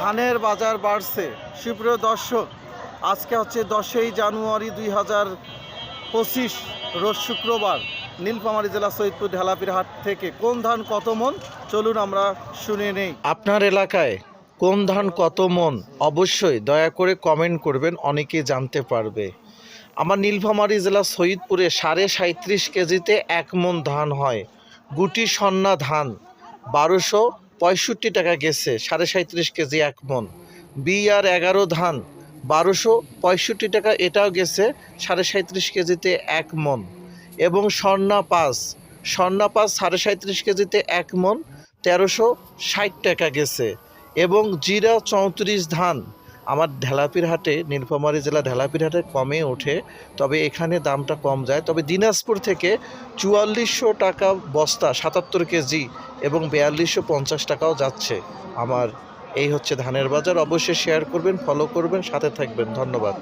ধানের বাজার বাড়ছে। সুপ্রিয় দর্শক, আজকে হচ্ছে দশই জানুয়ারি দুই হাজার পঁচিশ, রোজ শুক্রবার নীলফামারী জেলা সৈয়দপুর ঢেলাপির হাট থেকে কোন ধান কত মন? চলুন আমরা শুনে নেই। আপনার এলাকায় কোন ধান কত মন? অবশ্যই দয়া করে কমেন্ট করবেন, অনেকে জানতে পারবে। আমার নীলফামারী জেলা সৈয়দপুরে সাড়ে সাঁত্রিশ কেজিতে এক মন ধান হয়। গুটি সন্না ধান, বারোশো পঁয়ষট্টি টাকা গেছে, সাড়ে সাঁত্রিশ কেজি এক মন। বি আর এগারো ধান, বারোশো পঁয়ষট্টি টাকা, এটাও গেছে সাড়ে সাঁত্রিশ কেজিতে এক মন। এবং স্বর্ণা পাস স্বর্ণা পাস সাড়ে সাঁত্রিশ কেজিতে এক মন, তেরোশো ষাট টাকা গেছে। এবং জিরা চৌত্রিশ ধান আমার ঢেলাপির হাটে, নীলফামারী জেলা ঢেলাপির হাটে কমে ওঠে, তবে এখানে দামটা কম যায়। তবে দিনাজপুর থেকে চুয়াল্লিশশো টাকা বস্তা, সাতাত্তর কেজি এবং বিয়াল্লিশশো পঞ্চাশ টাকাও যাচ্ছে। আমার এই হচ্ছে ধানের বাজার। অবশ্যই শেয়ার করবেন ফলো করবেন, সাথে থাকবেন। ধন্যবাদ।